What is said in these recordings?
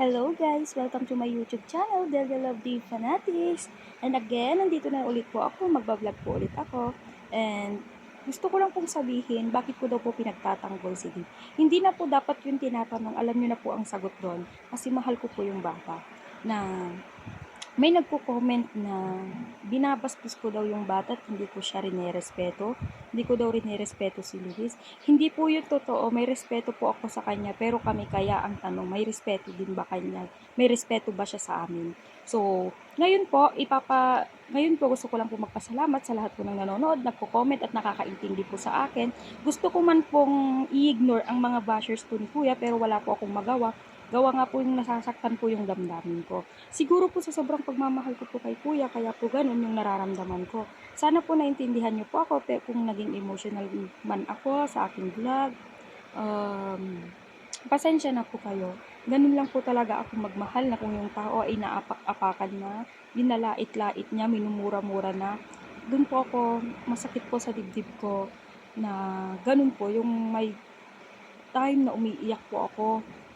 Hello guys! Welcome to my YouTube channel, Del Del Love Dave Fanatics. And again, nandito na ulit po ako, magbablog po ulit ako. And gusto ko lang pong sabihin, bakit ko daw po pinagtatanggol si Dave. Hindi na po dapat yung tinatanong, alam niyo na po ang sagot doon. Kasi mahal ko po yung bata. Na may nagko-comment na binabastos ko daw yung bata at hindi ko siya rin-respeto. Hindi ko daw rin-respeto si Luis. Hindi po yun totoo. May respeto po ako sa kanya. Pero kami kaya ang tanong, may respeto din ba kanya? May respeto ba siya sa amin? So, ngayon po, ipapa, ngayon po gusto ko lang po magpasalamat sa lahat po ng nanonood, nagko-comment at nakakaintindi po sa akin. Gusto ko man pong i-ignore ang mga bashers po ni Kuya pero wala po akong magawa. Gawa nga po yung nasasaktan po yung damdamin ko. Siguro po sa sobrang pagmamahal ko po kay Kuya, kaya po ganun yung nararamdaman ko. Sana po naintindihan niyo po ako kung naging emotional man ako sa aking vlog. Um, pasensya na po kayo. Ganun lang po talaga ako magmahal na kung yung tao ay naapak-apakan na, dinalait-lait niya, minumura-mura na. Doon po ako, masakit po sa dibdib ko na ganun po, yung may time na umiiyak po ako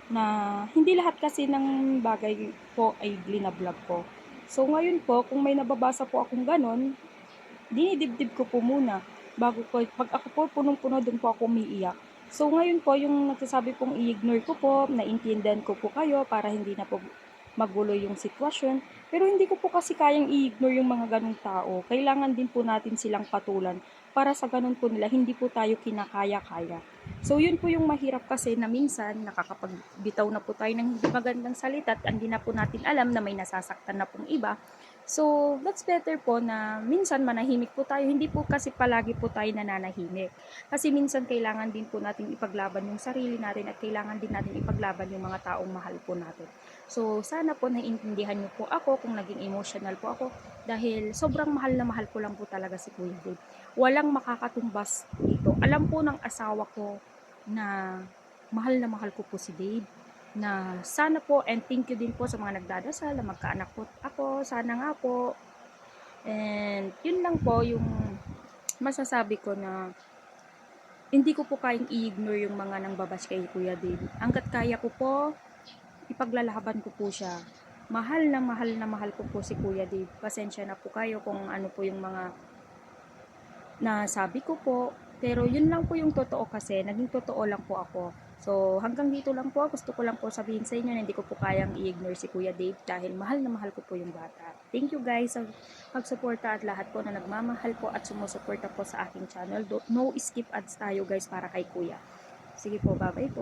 na hindi lahat kasi ng bagay po ay blinablog ko. So ngayon po, kung may nababasa po akong ganon, dinidibdib ko po muna bago ko, pag ako po punong-puno doon po ako umiiyak. So ngayon po, yung nagsasabi pong i-ignore ko po, naintindihan ko po kayo para hindi na po magulo yung sitwasyon. Pero hindi ko po kasi kayang i-ignore yung mga ganong tao. Kailangan din po natin silang patulan para sa ganun po nila, hindi po tayo kinakaya-kaya. So yun po yung mahirap kasi na minsan nakakapagbitaw na po tayo ng hindi magandang salita at hindi na po natin alam na may nasasaktan na pong iba. So, that's better po na minsan manahimik po tayo. Hindi po kasi palagi po tayo nananahimik. Kasi minsan kailangan din po natin ipaglaban yung sarili natin at kailangan din natin ipaglaban yung mga taong mahal po natin. So, sana po naiintindihan niyo po ako kung naging emotional po ako dahil sobrang mahal na mahal ko lang po talaga si Kuya Dave. Walang makakatumbas dito. Alam po ng asawa ko na mahal na mahal ko po si Dave na sana po and thank you din po sa mga nagdadasal na magkaanak po ako sana nga po. And yun lang po yung masasabi ko na hindi ko po kayang i-ignore yung mga nang babash kay Kuya Dave. Hanggat kaya ko po ipaglalaban ko po siya. Mahal na mahal na mahal ko po si Kuya Dave. Pasensya na po kayo kung ano po yung mga nasabi ko po pero yun lang po yung totoo kasi, naging totoo lang po ako. So hanggang dito lang po, gusto ko lang po sabihin sa inyo na hindi ko po kayang i-ignore si Kuya Dave dahil mahal na mahal ko po yung bata. Thank you guys sa pagsuporta at lahat po na nagmamahal po at sumusuporta po sa aking channel. No skip ads tayo guys para kay Kuya. Sige po, bye bye po.